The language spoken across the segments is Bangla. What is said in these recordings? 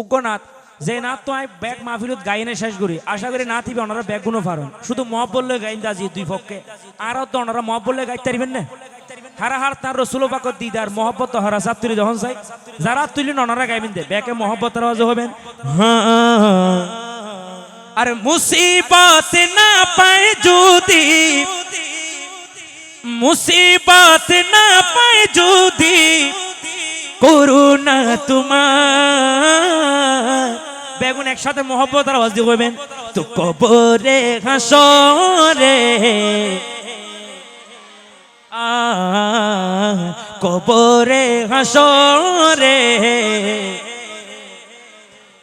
উগ্রনাথ, যে নাথ তো আই ব্যাগ মাহফিলত গাইনে শেষ করি। আশা করি না থিবে ওনারা ব্যাগগুলো পারেন শুধু মহ বললে গাইন দাজি দুই পক্ষে। আর তো ওনারা মহ বললে গাইতে পারবেন না? হারা হার তার রসুল পাকত দিদার মহব্বত হারা সাত তুলি যখন চাই। যারা তুলি ওনারা গাইবেন দে ব্যাকে মহব্বত রাজ হবেন। আর মুসিবত না পায় যদি, মুসিবত না পায় যদি করুণা তোমার। বেগুন একসাথে মহব্বত আর আওয়াজ দিয়ে কইবেন তো কবরে হাসরে কবরে হাসরে।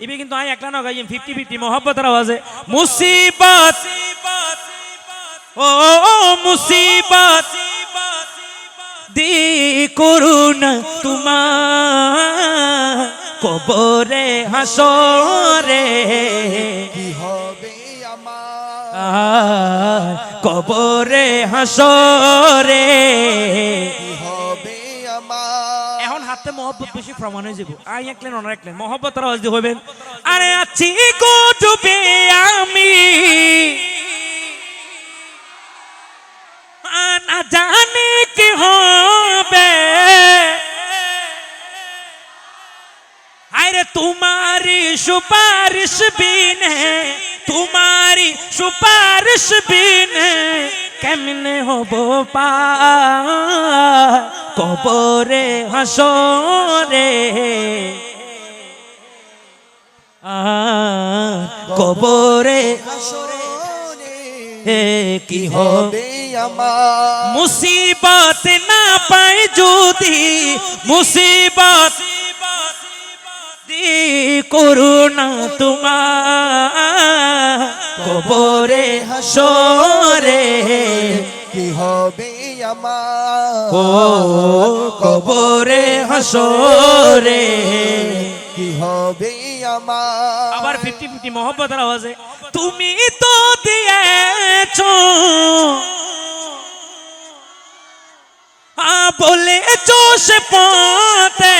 ইবে কিন্তু আমি একলা না গাইম ফিফটি ফিফটি মহব্বতের আওয়াজে। মুসিবত, ও মুসিবত দি করুণা তোমার কবরে হাসরে। কি হবে আমার কবরে হাসরে। হবে আমার এখন হাতে মহব্বত বেশি প্রমাণ হয়ে যাব। আই একলেন অনার একলেন মহব্বত দিয়ে হবেন আরে আছি গো ডুবে আমি। আ, না আরে তোমারি সুপারিশ বিনে, তোমারি সুপারিশ বিনে কেমনে হব পা? কবরে হাসরে। কবরে হাসরে। কি হবে আমার? মুসিবত না করুণা তোমার। কবরে হাসরে কি হবে আমার? ও কবরে হাসরে কি হবে আমার? আবার ফিফটি ফিফটি মহব্বতের আওয়াজে তুমি তো দিয়েছ বলেছ সে পথে